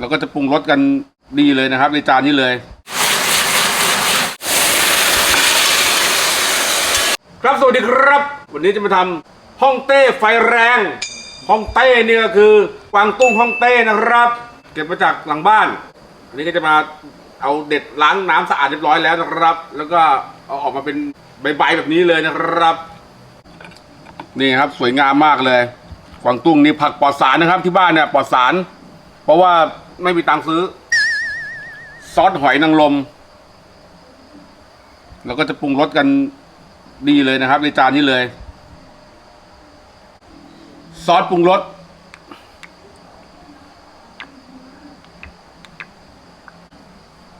แล้วก็จะปรุงรสกันดีเลยนะครับ ในจานนี้เลย ครับสวัสดีครับ วันนี้จะมาทำฮ่องเต้ไฟแรงฮ่องเต้นี่ก็คือกวางตุ้งฮ่องเต้นะครับ เก็บมาจากหลังบ้านวันนี้ก็จะมาเอาเด็ดล้างน้ำสะอาดเรียบร้อยแล้วนะครับ แล้วก็เอาออกมาเป็นใบๆแบบนี้เลยนะครับ นี่ครับสวยงามมากเลยกวางตุ้งนี่ผักปลอดสารนะครับที่บ้านเนี่ยปลอดสาร เพราะว่า ไม่มีตังค์ซื้อ ซอสหอยนางรมแล้วก็จะปรุงรสกันดีเลยนะครับ ในจานนี้เลย ซอสปรุงรส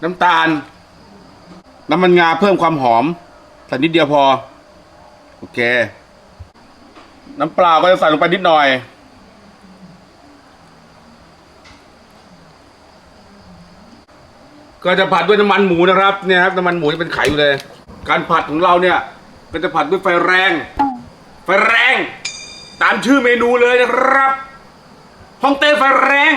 น้ำตาล น้ำมันงาเพิ่มความหอมใส่นิดเดียวพอ โอเค น้ำเปล่าก็จะใส่ลงไปนิดหน่อย ก็จะผัดด้วยน้ำมันหมูนะครับเนี่ยครับน้ำมันหมูจะเป็นไข่อยู่เลย การผัดของเราเนี่ย ก็จะผัดด้วยไฟแรง ไฟแรง ตามชื่อเมนูเลยนะครับฮ่องเต้ไฟแรง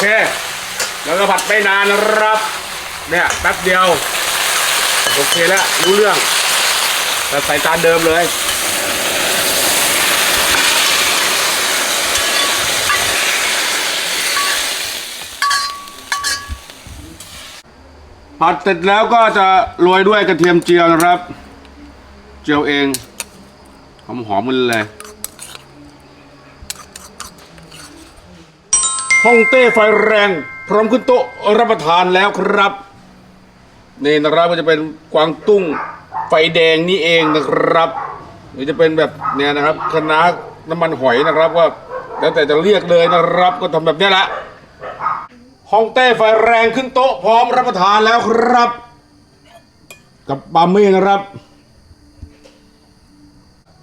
เค แล้วก็ผัดไม่นานนะครับ เนี่ยแป๊บเดียว โอเคแล้วรู้เรื่องแต่ใส่จานเดิมเลยผัดเสร็จแล้วก็จะโรยด้วยกระเทียมเจียวนะครับ เจียวเองหอมหอมมันเลย ฮ่องเต้ไฟแรง พร้อมขึ้นโต๊ะรับประทานแล้วครับ นี่นะครับก็จะเป็นกวางตุ้งไฟแดงนี่เองนะครับหรือจะเป็นแบบเนี่ยนะครับคณะน้าน้ำมันหอยนะครับว่าแล้วแต่จะเรียกเลยนะครับ ก็ทำแบบนี้แหละฮ่องเต้ไฟแรงขึ้นโต๊ะพร้อมรับประทานแล้วครับ กับบะหมี่นะครับ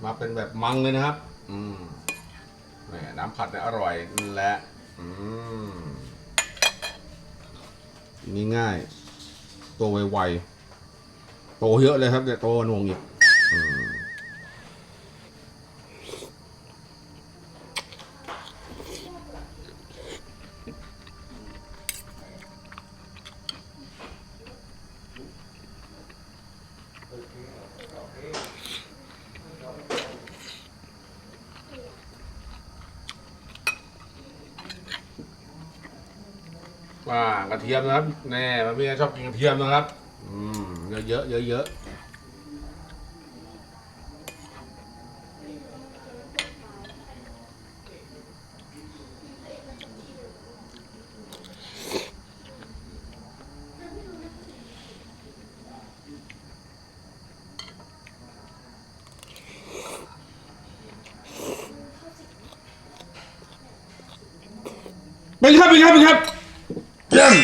มาเป็นแบบมังเลยนะครับ อืมน้ำผัดเนี่ยอร่อยนั่แหละ อืมนี่ง่าย ตัวไวๆ โตเยอะเลยครับเนี่ยโตหนวงอีกอืม่ากระเทียมนะครับแน่มันไม่ชอบกินกระเทียมนะครับ อืมเยอะๆเยอะเป็นครับเป็นครับเป็นครับ เยี่ยม